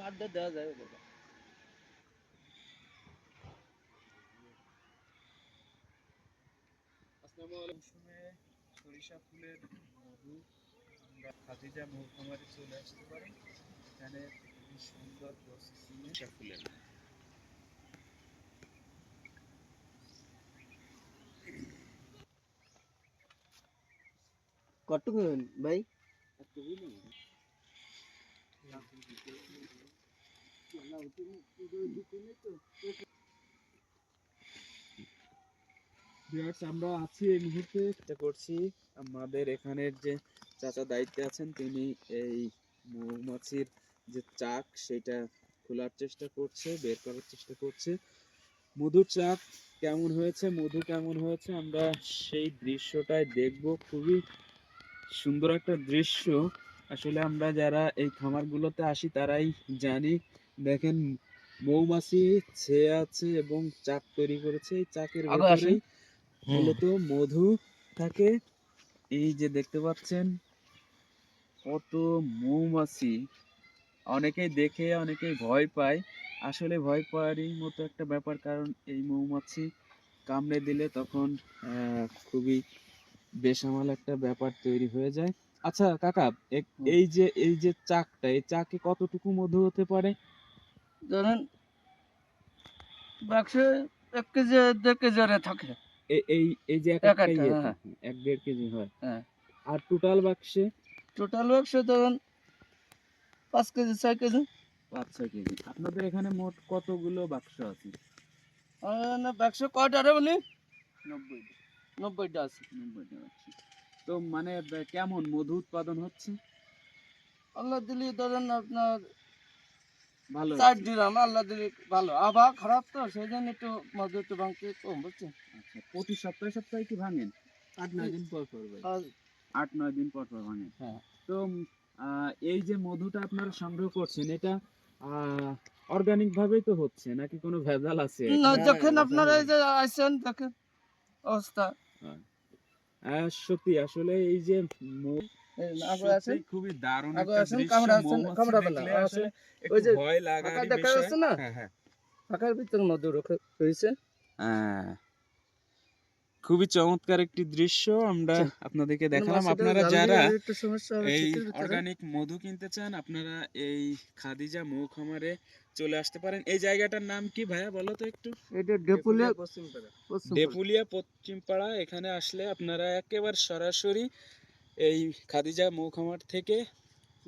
মাঠটা দেওয়া যায় ওদের মৌসুমে সরিষা ফুলের মধু আমরা খাদিজা মৌখামারে চলে আসতে পারি। এখানে খুবই সুন্দর প্রসেসিং ফুলের কটুকু ভাই? ভিউয়ার্স আমরা আছি এই মুহূর্তে করছি আমাদের এখানের যে চাচা দায়িত্বে আছেন, তিনি এই মৌমাছির যে চাক, সেটা খোলার চেষ্টা করছে, বের করার চেষ্টা করছে। মধুর চাক কেমন হয়েছে? মধু কেমন হয়েছে? আমরা সেই দৃশ্যটাই দেখব। খুবই সুন্দর একটা দৃশ্য। আসলে আমরা যারা এই খামারগুলোতে আসি তারাই জানি। দেখেন মৌমাছি ছেয়ে আছে এবং চাক তৈরি করেছে। এই চাকের ভেতরেই মূলত মধু থাকে। এই যে দেখতে পাচ্ছেন কত মৌমাছি। অনেকেই দেখে অনেকেই ভয় পায়। আসলে ভয় পাওয়ারই মতো একটা ব্যাপার কারণ এই মৌমাছি কামড়ে দিলে তখন আহ, খুবই বেসামাল একটা ব্যাপার তৈরি হয়ে যায়। আচ্ছা কাকা এই যে এই যে চাকটা এই চাকে কতটুকু মধু হতে পারে? ধরেন বাক্সে এক কেজি দেড় কেজি আরে থাকে। এই এই যে এক এক ইয়ে হ্যাঁ। এক দেড় কেজি হয়। হ্যাঁ। আর টোটাল বাক্সে? টোটাল বাক্সে ধরেন পাঁচ কেজি ছয় কেজি। পাঁচ ছয় কেজি। আপনাদের এখানে মোট কতগুলো বাক্স আছে? বাক্স কয়টা রে বলি? নব্বই নব্বইটা আছে। নব্বইটা বাক্স। তো মানে কেমন মধু উৎপাদন হচ্ছে? আল্লাহ দিলি ধরেন আপনার ভালো চার। দিলাম আল্লাহ দিলি ভালো। আবহাওয়া খারাপ তো সেই জন্য একটু মধু একটু ভাঙতে কম বুঝছেন? আচ্ছা প্রতি সপ্তাহে সপ্তাহে কি ভাঙেন? আট নয় দিন পর পর আট নয় দিন পর পর ভাঙেন। হ্যাঁ। তো এই যে মধুটা আপনারা সংগ্রহ করছেন এটা অর্গানিক ভাবেই তো হচ্ছে নাকি কোনো ভেজাল আছে? না? দেখেন আপনারা এই যে দেখেন অবস্থা। আহ, সত্যি আসলে এই যে খুবই দারুণ ওই যে ভয় লাগা দেখা যাচ্ছে না? হ্যাঁ, হ্যাঁ। ফাঁকার ভিতরে মধু রক্ষা হ্যাঁ। খুবই চমৎকার একটি দৃশ্য আমরা আচ্ছা। আপনাদেরকে দেখালাম। আপনারা যারা এই অর্গানিক মধু কিনতে চান আপনারা এই খাদিজা মৌ খামারে চলে আসতে পারেন। এই জায়গাটার নাম কি ভাইয়া বলো তো একটু? এটা ডেপুলিয়া পশ্চিম ডেপুলিয়া পশ্চিমপাড়া এখানে আসলে আপনারা একেবারে সরাসরি এই খাদিজা মৌ খামার থেকে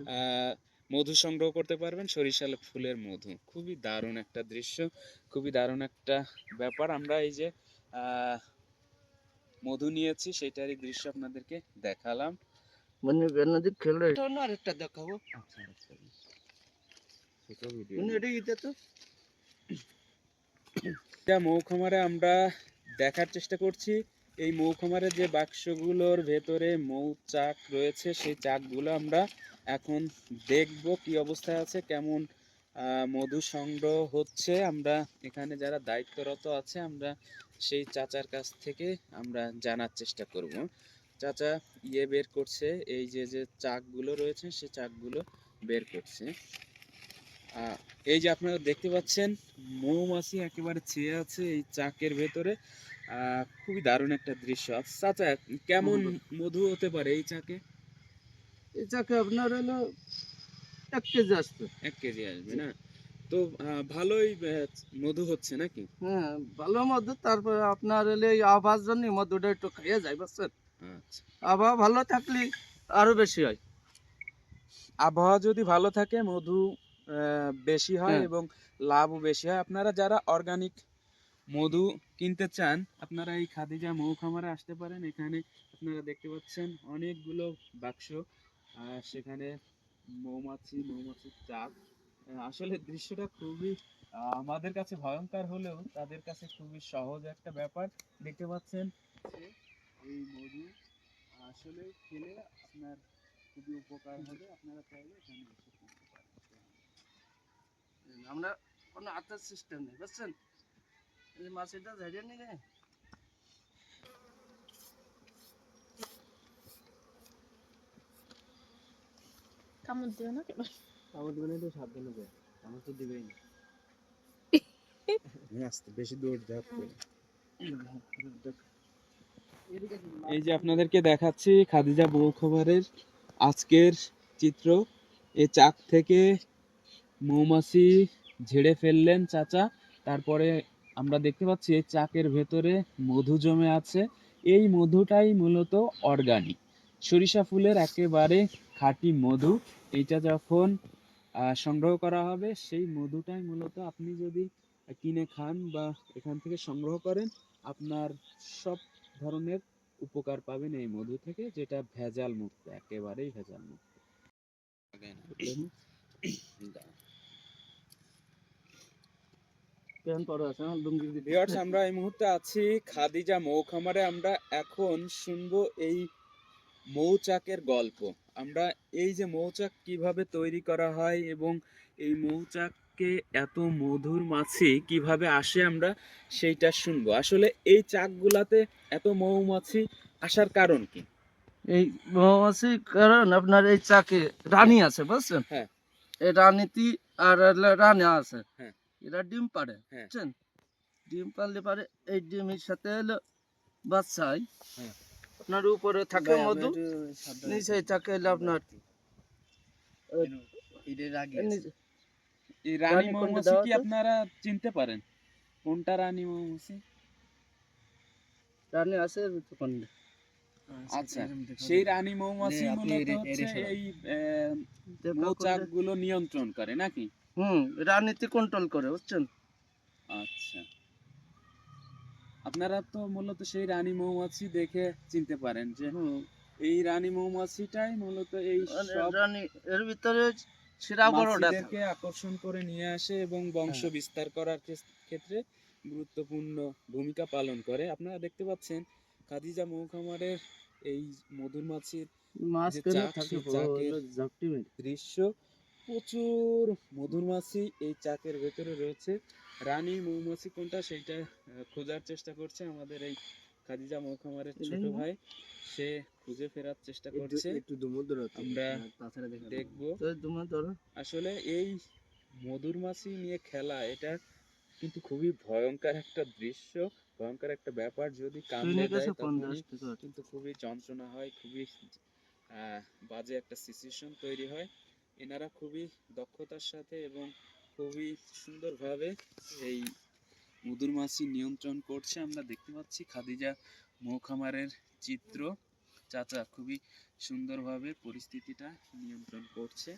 আহ, মধু সংগ্রহ করতে পারবেন সরিষা ফুলের মধু। খুবই দারুণ একটা দৃশ্য খুবই দারুণ একটা ব্যাপার। আমরা এই যে আহ, মধু নিয়েছি সেটারই দৃশ্য আপনাদেরকে দেখালাম। মানে বেনাদি খেলে আরেকটা দেখাবো। আচ্ছা আচ্ছা। মানে এটা ইতে তো। এটা মৌখামারে আমরা দেখার চেষ্টা করছি। এই মৌখামারে যে বাক্সগুলোর ভেতরে মৌ চাক রয়েছে সেই চাকগুলো আমরা এখন দেখব কি অবস্থায় আছে কেমন মধু সংগ্রহ হচ্ছে। আমরা এখানে যারা দায়িত্বরত আছে আমরা সেই চাচার কাছ থেকে আমরা জানার চেষ্টা করব। চাচা ইয়ে বের করছে এই যে যে চাকগুলো রয়েছে সেই চাকগুলো বের করছে। আহ, এই যে আপনারা দেখতে পাচ্ছেন মৌমাছি একেবারে ছেয়ে আছে এই চাকের ভেতরে। খুবই দারুণ একটা দৃশ্য। চাচা কেমন মধু হতে পারে এই চাকে? এটাকে আপনার হলো এক কেজি আসবে এক কেজি আসবে না? তো ভালোই মধু হচ্ছে নাকি? হ্যাঁ ভালো মধু তারপরে আপনার আবাস জন্য মধুটা একটু খাইয়ে যায় বুঝছেন? আচ্ছা। আবহাওয়া ভালো থাকলে আরও বেশি হয়। আবহাওয়া যদি ভালো থাকে মধু আহ, বেশি হয় হ্যাঁ। এবং লাভও বেশি হয়। আপনারা যারা অর্গানিক মধু কিনতে চান আপনারা এই খাদিজা মৌ খামারে আসতে পারেন। এখানে আপনারা দেখতে পাচ্ছেন অনেকগুলো বাক্স আর সেখানে মৌমাছি, মৌমাছির চাক। আসলে দৃশ্যটা খুবই আমাদের কাছে ভয়ঙ্কর হলেও তাদের কাছে খুবই সহজ একটা ব্যাপার। দেখতে পাচ্ছেন? এই মধু আসলে খেলে আপনার খুবই উপকার হবে। আপনারা চাইলে এখানে এসে আমরা কোনো আতার সিস্টেম নেই, বুঝছেন? এই মাছটা ঝাড়িয়ে নিয়ে কামড় দিও না আমাদের মানে একটু সাবধানে যায় আমার তো দিবেই না। আস্তে বেশি দৌড় ঝাঁপ করে এই যে আপনাদেরকে দেখাচ্ছি খাদিজা বউ খবরের আজকের চিত্র। এই চাক থেকে মৌমাছি ঝেড়ে ফেললেন চাচা। তারপরে আমরা দেখতে পাচ্ছি এই চাকের ভেতরে মধু জমে আছে। এই মধুটাই মূলত অর্গানিক। সরিষা ফুলের একেবারে খাঁটি মধু। এইটা যখন আহ, সংগ্রহ করা হবে সেই মধুটাই মূলত আপনি যদি কিনে খান বা এখান থেকে সংগ্রহ করেন আপনার সব ধরনের উপকার পাবেন এই মধু থেকে যেটা ভেজাল মুক্ত একেবারেই ভেজাল মুক্ত। আমরা এই মুহূর্তে আছি খাদিজা মৌ খামারে আমরা এখন শুনব এই মৌচাকের গল্প। আমরা এই যে মৌচাক কীভাবে তৈরি করা হয় এবং এই মৌচাককে এত মধুর মাছি কীভাবে আসে আমরা সেইটা শুনব আসলে এই চাকগুলাতে এত মৌমাছি আসার কারণ কি এই মৌমাছি কারণ আপনার এই চাকে রানী আছে বুঝছেন হ্যাঁ। এই রানীতি আর রানী আছে হ্যাঁ। এরা ডিম পাড়ে হ্যাঁ। বুঝছেন ডিম পারলে পারে এই ডিমের সাথে হলো বাচ্চা হ্যাঁ। আপনার উপরে থাকে মধু নিচে থাকে হলো আপনার এই রানী মৌমাছি কি আপনারা চিনতে পারেন? কোনটা রানী মৌমাছি? রানী আছে তখন। আচ্ছা সেই রানী মৌমাছি মূলত হচ্ছে এই মৌচাকগুলো নিয়ন্ত্রণ করে নাকি? হুম রানীতি কন্ট্রোল করে বুঝছেন? আচ্ছা। আপনারা তো মূলত সেই রানী মৌমাছি দেখে চিনতে পারেন যে এই রানী মৌমাছিটাই মূলত এই মানে সব রানী এর ভিতরে সেরা বড়টা মাছিদেরকে আকর্ষণ করে নিয়ে আসে এবং বংশ হ্যাঁ। বিস্তার করার ক্ষেত্রে গুরুত্বপূর্ণ ভূমিকা পালন করে আপনারা দেখতে পাচ্ছেন খাদিজা মৌখামারের এই মধুর মাছির থাকে। দৃশ্য প্রচুর মধুমাছি এই চাকের ভেতরে রয়েছে। রানী মৌমাছি কোনটা সেইটা খোঁজার চেষ্টা করছে আমাদের এই খাদিজা মৌখামারের ছোট ভাই। সে খুঁজে ফেরার চেষ্টা করছে। একটু আমরা দেখব। তো তোমার ধরো আসলে এই মধুর মাছি নিয়ে খেলা এটা কিন্তু খুবই ভয়ঙ্কর একটা দৃশ্য ভয়ঙ্কর একটা ব্যাপার। যদি কামড়ে দেয় কিন্তু খুবই যন্ত্রণা হয় খুবই আহ, বাজে একটা সিচুয়েশন তৈরি হয়। এনারা খুবই দক্ষতার সাথে এবং খুবই সুন্দরভাবে এই মধুর মাছি নিয়ন্ত্রণ করছে। আমরা দেখতে পাচ্ছি খাদিজা মৌখামারের চিত্র। চাচা খুবই সুন্দরভাবে পরিস্থিতিটা নিয়ন্ত্রণ করছে।